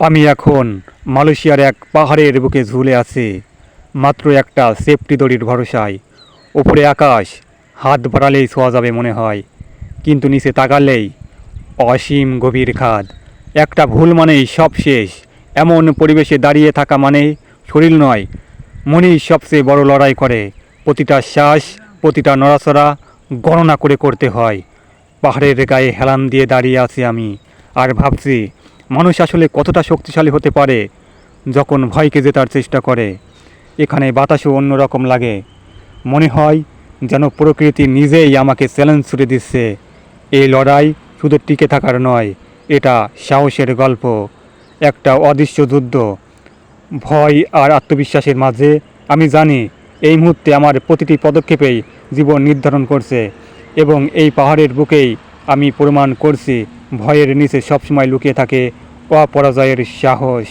আমি এখন মালয়েশিয়ার এক পাহাড়ের বুকে ঝুলে আছি। মাত্র একটা সেফটি দড়ির ভরসায়। ওপরে আকাশ, হাত বাড়ালেই ছোঁয়া যাবে মনে হয়। কিন্তু নিচে তাকালেই অসীম গভীর খাদ। একটা ভুল মানেই সব শেষ। এমন পরিবেশে দাঁড়িয়ে থাকা মানে শরীর নয়, মনই সবচেয়ে বড় লড়াই করে। প্রতিটা শ্বাস, প্রতিটা নড়াচড়া গণনা করে করতে হয়। পাহাড়ের গায়ে হেলান দিয়ে দাঁড়িয়ে আছি আমি। আর ভাবছি মানুষ আসলে কতটা শক্তিশালী হতে পারে যখন ভয়কে জেতার চেষ্টা করে? এখানে বাতাসও অন্যরকম লাগে। মনে হয় যেন প্রকৃতি নিজেই আমাকে চ্যালেঞ্জ ছুড়ে দিচ্ছে। এই লড়াই শুধু টিকে থাকার নয়, এটা সাহসের গল্প। একটা অদৃশ্য যুদ্ধ। ভয় আর আত্মবিশ্বাসের মাঝে আমি জানি এই মুহূর্তে আমার প্রতিটি পদক্ষেপেই জীবন নির্ধারণ করছে এবং এই পাহাড়ের বুকেই আমি প্রমাণ করছি ভয়ের নিচে সবসময় লুকিয়ে থাকে অপরাজয়ের সাহস।